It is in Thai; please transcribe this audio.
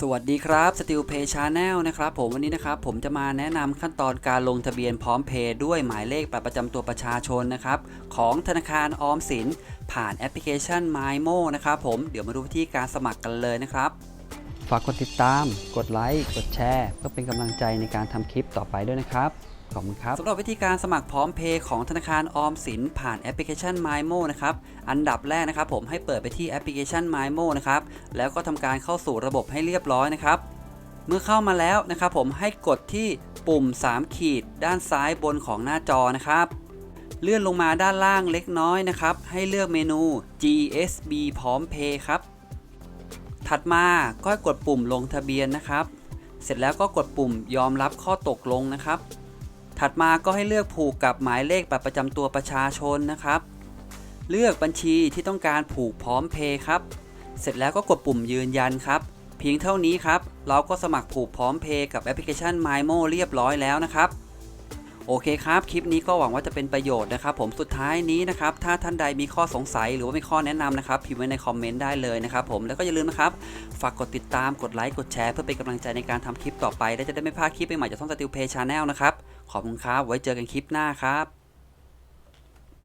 สวัสดีครับ Steel Pay Channel นะครับผมวันนี้นะครับผมจะมาแนะนำขั้นตอนการลงทะเบียนพร้อมเพย์ด้วยหมายเลขบัตรประจำตัวประชาชนนะครับของธนาคารออมสิน ผ่านแอปพลิเคชัน MyMo นะครับผมเดี๋ยวมาดูวิธีการสมัครกันเลยนะครับ ฝากกดติดตาม กดไลค์ กดแชร์ เพื่อเป็นกำลังใจในการทำคลิปต่อไปด้วยนะครับ ขอบคุณครับสำหรับวิธีการสมัครพร้อมเพย์ของธนาคารออมสินผ่านแอปพลิเคชัน MyMo นะครับอันดับแรกนะครับผมให้เปิดไปที่แอปพลิเคชัน MyMo นะครับแล้วก็ทำการเข้าสู่ระบบให้เรียบร้อยนะครับเมื่อเข้ามาแล้วนะครับผมให้กดที่ปุ่ม 3 ขีด ด้านซ้ายบนของหน้าจอนะครับ เลื่อนลงมาด้านล่างเล็กน้อยนะครับ ให้เลือกเมนู GSB พร้อมเพย์ครับ ถัดมาก็ให้กดปุ่มลงทะเบียนนะครับ เสร็จแล้วก็กดปุ่มยอมรับข้อตกลงนะครับ ถัดมาก็ให้เลือกผูกกับหมายเลขบัตรประจำตัวประชาชนนะครับ เลือกบัญชีที่ต้องการผูกพร้อมเพย์ครับ เสร็จแล้วก็กดปุ่มยืนยันครับ เพียงเท่านี้ครับ เราก็สมัครผูกพร้อมเพย์กับแอปพลิเคชัน MyMo เรียบร้อยแล้วนะครับโอเคครับ คลิปนี้ก็หวังว่าจะเป็นประโยชน์นะครับ ผมสุดท้ายนี้นะครับ ถ้าท่านใดมีข้อสงสัยหรือว่ามีข้อแนะนำนะครับ พิมพ์ไว้ในคอมเมนต์ได้เลยนะครับผม แล้วก็อย่าลืมนะครับ ฝากกดติดตาม กดไลค์ กดแชร์ เพื่อเป็นกำลังใจในการทำคลิปต่อไป และจะได้ไม่พลาดคลิปใหม่จากช่องสติลเพย์ชาแนลนะครับ ขอบคุณครับ ไว้เจอกันคลิปหน้าครับ